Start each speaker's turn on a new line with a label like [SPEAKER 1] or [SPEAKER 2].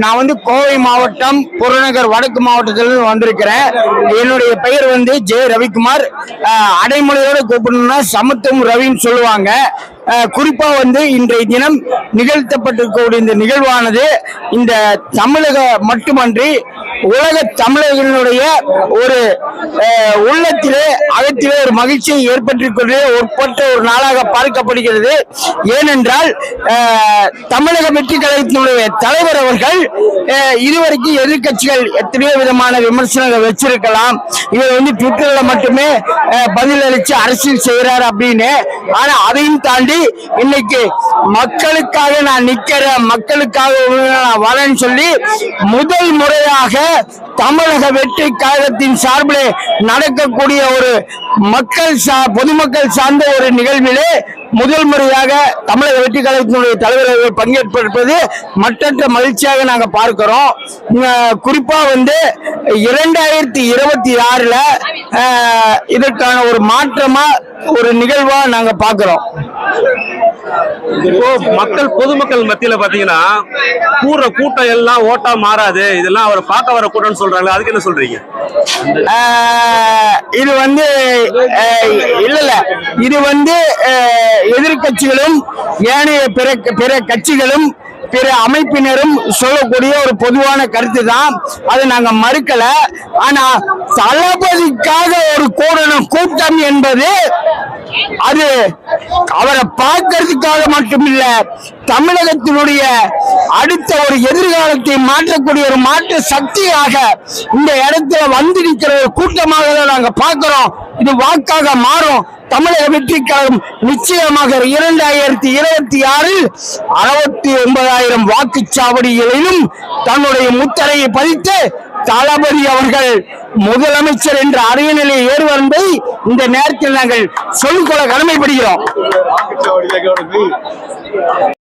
[SPEAKER 1] நான் வந்து கோவை மாவட்டம் புறநகர் வடக்கு மாவட்டத்திலிருந்து வந்திருக்கிறேன். என்னுடைய பெயர் வந்து ஜே ரவிக்குமார். அஹ், அடைமொழியோட கூப்பிடணும்னா சமத்துவம் ரவின்னு சொல்லுவாங்க. குறிப்பாக குறிப்பா வந்து இன்றைய தினம் நிகழ்த்தப்பட்டிருக்கக்கூடிய இந்த நிகழ்வானது இந்த தமிழக மட்டுமன்றி உலக தமிழர்களுடைய ஒரு உள்ளத்திலே அகத்திலே ஒரு மகிழ்ச்சியை ஏற்பட்டிருக்கிறது ஒற்பட்ட ஒரு நாளாக பார்க்கப்படுகிறது. ஏனென்றால் தமிழக வெற்றி கழகத்தினுடைய தலைவர் அவர்கள் இதுவரைக்கும் எதிர்க்கட்சிகள் எத்தனையோ விதமான விமர்சனங்கள் வச்சிருக்கலாம். இவர் வந்து ட்விட்டர்ல மட்டுமே பதில் பதிலளிச்சு அரசியல் செய்யறாரு அப்படின்னு. ஆனா அதையும் தாண்டி இன்னைக்கு மக்களுக்காக நான் நிக்கிறேன் மக்களுக்காக நான் வரேன்னு சொல்லி முதல் முறையாக தமிழக வெற்றி கழகத்தின் சார்பிலே நடக்கக்கூடிய ஒரு மக்கள் சா பொதுமக்கள் சார்ந்த ஒரு நிகழ்விலே முதல் முறையாக தமிழக வெற்றி கழகத்தினுடைய தலைவர்கள் பங்கேற்பது மற்றற்ற மகிழ்ச்சியாக நாங்கள் பார்க்கிறோம். குறிப்பாக வந்து இரண்டாயிரத்தி இருபத்தி ஆறுல இதற்கான ஒரு மாற்றமாக ஒரு நிகழ்வாக நாங்கள் பார்க்குறோம்.
[SPEAKER 2] இப்போ மக்கள் பொதுமக்கள் மத்தியில பாத்தீங்கன்னா கூடுற கூட்டம் எல்லாம் ஓட்டா மாறாது. இதெல்லாம் அவரை பார்க்க வர கூட்டம்னு சொல்றாங்க அதுக்கு என்ன சொல்றீங்க?
[SPEAKER 1] இது வந்து இல்ல இல்ல. இது வந்து எதிர்கட்சிகளும் எதிர்க்கட்சிகளும் ஏனைய பிற பிற கட்சிகளும் பிற அமைப்பினரும் சொல்லக்கூடிய ஒரு பொதுவான கருத்து தான். அதை நாங்க மறுக்கல. ஆனா தளபதிக்காக ஒரு கூடணும் கூட்டம் என்பது அது அவரை பார்க்கறதுக்காக மட்டுமில்ல தமிழகத்தினுடைய அடுத்த ஒரு எதிர்காலத்தை மாற்றக்கூடிய ஒரு மாற்று சக்தியாக இந்த இடத்துல வந்து நிற்கிற ஒரு கூட்டமாக தான் நாங்க பார்க்கிறோம். இது வாக்காக மாறும். தமிழக வெற்றி கழகம் நிச்சயமாக இரண்டாயிரத்தி இருபத்தி ஆறில் அறுபத்தி ஒன்பதாயிரம் வாக்குச்சாவடிகளிலும் தன்னுடைய முத்தரையை பதித்து தளபதி அவர்கள் முதலமைச்சர் என்ற அரியணையை ஏறுவார் என்பதை இந்த நேரத்தில் நாங்கள் சொல்லிக்கொள்ள கடமைப்படுகிறோம்.